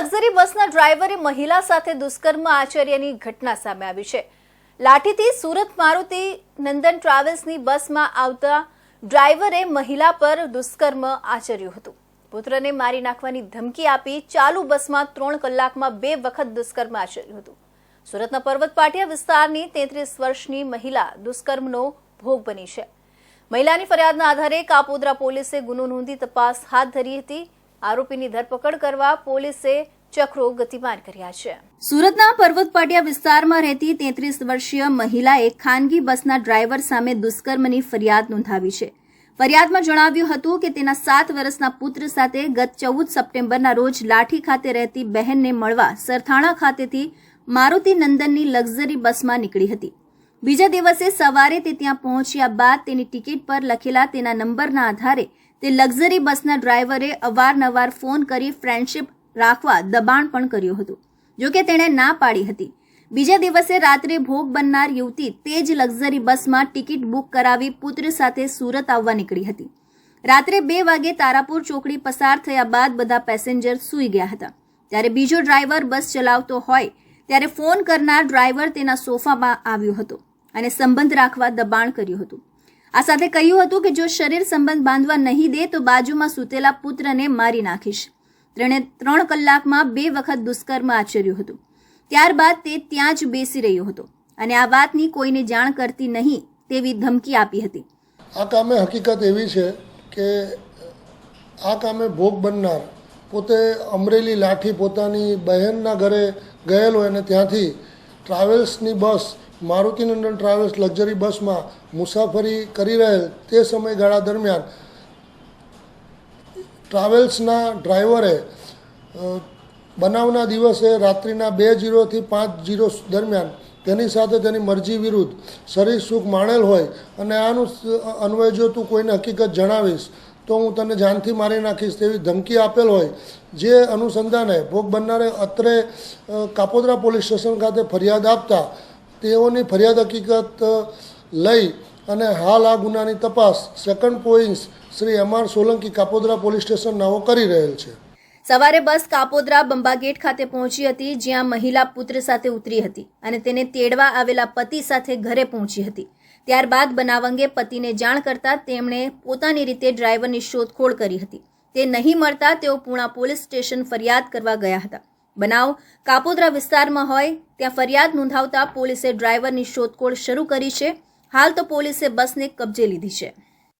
Luxury બસના ડ્રાઈવરે મહિલા સાથે દુષ્કર્મ આચર્યની ઘટના સામે આવી છે. લાઠીથી સુરત મારુતિ નંદન ટ્રાવેલ્સની બસમાં આવતા ડ્રાઈવરે મહિલા પર દુષ્કર્મ આચર્યું હતું. પુત્રને મારી નાખવાની ધમકી આપી ચાલુ બસમાં ત્રણ કલાકમાં બે વખત દુષ્કર્મ આચર્યું હતું. સુરતના પર્વત પાટિયા વિસ્તારની તેત્રીસ વર્ષની મહિલા દુષ્કર્મનો ભોગ બની છે. મહિલાની ફરિયાદના આધારે કાપોદ્રા પોલીસે ગુનો નોંધી તપાસ હાથ ધરી હતી. આરોપીની ધરપકડ કરવા પોલીસે ચક્રો ગતિમાન કર્યા છે. સુરતના પર્વતપાટિયા વિસ્તારમાં રહેતી તેત્રીસ વર્ષીય મહિલાએ ખાનગી બસના ડ્રાઈવર સામે દુષ્કર્મની ફરિયાદ નોંધાવી છે. ફરિયાદમાં જણાવ્યું હતું કે તેના સાત વર્ષના પુત્ર સાથે ગત ચૌદ સપ્ટેમ્બરના રોજ લાઠી ખાતે રહેતી બહેનને મળવા સરથાણા ખાતેથી મારુતિ નંદનની લક્ઝરી બસમાં નીકળી હતી. બીજા દિવસે સવારે તે ત્યાં પહોંચ્યા બાદ તેની ટિકિટ પર લખેલા તેના નંબરના આધારે તે લક્ઝરી બસના ડ્રાઈવરે અવારનવાર ફોન કરી ફ્રેન્ડશિપ રાખવા દબાણ પણ કર્યું હતું, જોકે તેણે ના પાડી હતી. બીજા દિવસે રાત્રે ભોગ બનનાર યુવતી તે જ લક્ઝરી બસમાં ટિકિટ બુક કરાવી પુત્ર સાથે સુરત આવવા નીકળી હતી. રાત્રે બે વાગે તારાપુર ચોકડી પસાર થયા બાદ બધા પેસેન્જર સૂઈ ગયા હતા. ત્યારે બીજો ડ્રાઈવર બસ ચલાવતો હોય, ત્યારે ફોન કરનાર ડ્રાઈવર તેના સોફામાં આવ્યો હતો અને સંબંધ રાખવા દબાણ કર્યું હતું. આ સાથે કહ્યું હતું કે જો શરીર સંબંધ બાંધવા નહીં દે, તો બાજુમાં સૂતેલા પુત્રને મારી નાખીશ. તેણે ત્રણ કલાકમાં બે વખત દુષ્કર્મ આચર્યું હતું. ત્યારબાદ તે ત્યાં જ બેસી રહ્યો હતો અને આ વાતની કોઈને જાણ કરતી નહીં તેવી ધમકી આપી હતી. આ કામે હકીકત એવી છે કે આ કામે ભોગ બનનાર પોતે અમરેલી લાઠી પોતાની બહેનના ઘરે ગયેલો અને ત્યાંથી ટ્રાવેલ્સની બસ મારુતિનંદન ટ્રાવેલ્સ લક્ઝરી બસમાં મુસાફરી કરી રહેલ તે સમયગાળા દરમિયાન ટ્રાવેલ્સના ડ્રાઈવરે બનાવના દિવસે રાત્રિના બે જીરોથી પાંચ જીરો દરમિયાન તેની સાથે તેની મરજી વિરુદ્ધ શરીર સુખ માણેલ હોય અને આનું અન્વય જો તું કોઈને હકીકત જણાવીશ, તો હું તને જાનથી મારી નાખીશ તેવી ધમકી આપેલ હોય. જે અનુસંધાને ભોગ બનનારે અત્રે કાપોદરા પોલીસ સ્ટેશન ખાતે ફરિયાદ આપતા તેઓની ફરિયાદ હકીકત લઈ અને હાલ આ ગુનાની તપાસ second points Shri M R Solanki Kapodra police station નાઓ કરી રહેલ છે. સવારે બસ કાપોદરા બંબાગેટ ખાતે પહોંચી હતી, જ્યાં મહિલા પુત્ર સાથે ઉતરી હતી અને તેને તેડવા આવેલા પતિ સાથે ઘરે પહોંચી હતી. ત્યારબાદ બનાવ અંગે પતિને જાણ કરતા તેમણે પોતાની રીતે ડ્રાઈવરની શોધખોળ કરી હતી. તે નહીં મળતા તેઓ પૂણા પોલીસ સ્ટેશન ફરિયાદ કરવા ગયા હતા. બનાવ કાપોદ્રા વિસ્તારમાં હોય, ત્યાં ફરિયાદ નોંધાવતા પોલીસે ડ્રાઈવરની શોધખોળ શરૂ કરી છે. હાલ તો પોલીસે બસને કબજે લીધી છે.